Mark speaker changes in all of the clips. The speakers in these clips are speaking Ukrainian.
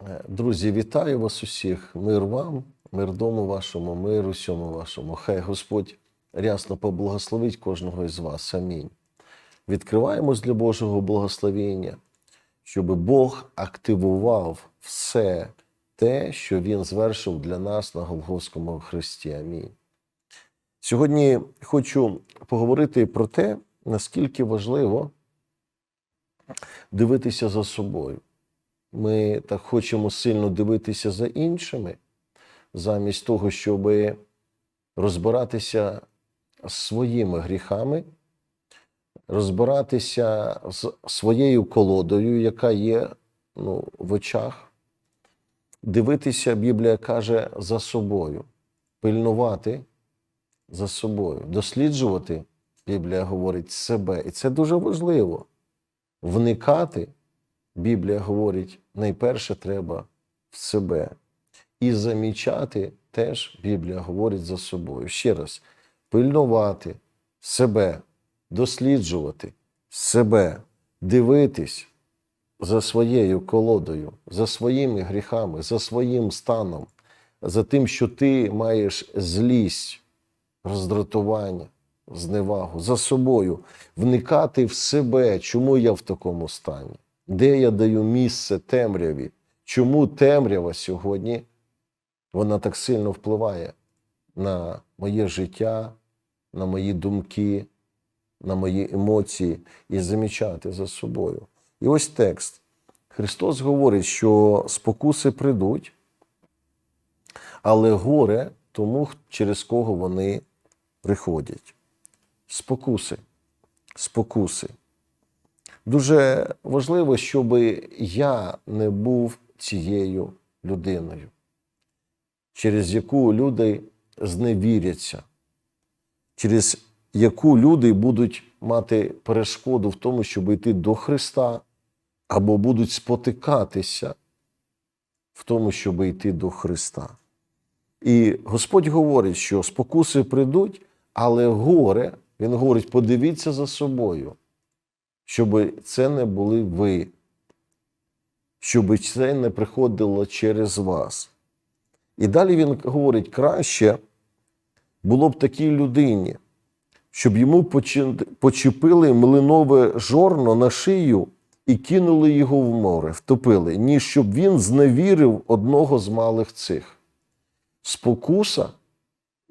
Speaker 1: Е, Друзі, вітаю вас усіх. Мир вам, мир дому вашому, мир усьому вашому. Хай Господь рясно поблагословить кожного із вас. Амінь. Відкриваємось для Божого благословення, щоб Бог активував все те, що Він звершив для нас на Голгофському Христі. Амінь. Сьогодні хочу поговорити про те, наскільки важливо дивитися за собою. Ми так хочемо сильно дивитися за іншими, замість того, щоб розбиратися з своїми гріхами, розбиратися з своєю колодою, яка є ну, в очах. Дивитися, Біблія каже, за собою, пильнувати за собою, досліджувати, Біблія говорить, себе. І це дуже важливо. Вникати, Біблія говорить, найперше треба в себе. І замічати теж Біблія говорить за собою. Ще раз, пильнувати себе, досліджувати себе, дивитись за своєю колодою, за своїми гріхами, за своїм станом, за тим, що ти маєш злість, роздратування, зневагу, за собою, вникати в себе, чому я в такому стані, де я даю місце темряві, чому темрява сьогодні вона так сильно впливає на моє життя, на мої думки, на мої емоції і замічати за собою. І ось текст. Христос говорить, що спокуси прийдуть, але горе тому, через кого вони приходять. Спокуси. Спокуси. Дуже важливо, щоб я не був цією людиною, через яку люди зневіряться, через яку люди будуть мати перешкоду в тому, щоб йти до Христа, або будуть спотикатися в тому, щоб йти до Христа. І Господь говорить, що спокуси прийдуть, але горе, Він говорить, подивіться за собою, щоб це не були ви, щоб це не приходило через вас. І далі він говорить, краще було б такій людині, щоб йому почепили млинове жорно на шию і кинули його в море, втопили, ніж щоб він зневірив одного з малих цих. Спокуса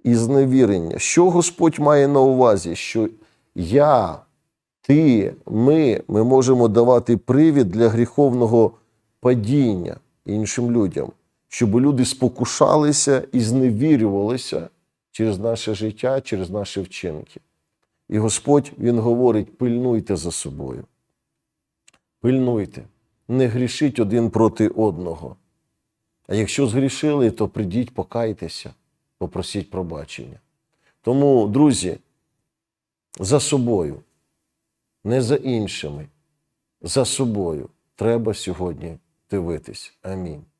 Speaker 1: і зневірення. Що Господь має на увазі? Що я, ти, ми, ми можемо давати привід для гріховного падіння іншим людям, щоб люди спокушалися і зневірювалися через наше життя, через наші вчинки. І Господь Він говорить: пильнуйте за собою. Пильнуйте, не грішіть один проти одного. А якщо згрішили, то прийдіть, покайтеся, попросіть пробачення. Тому, друзі, за собою, не за іншими, за собою треба сьогодні дивитись. Амінь.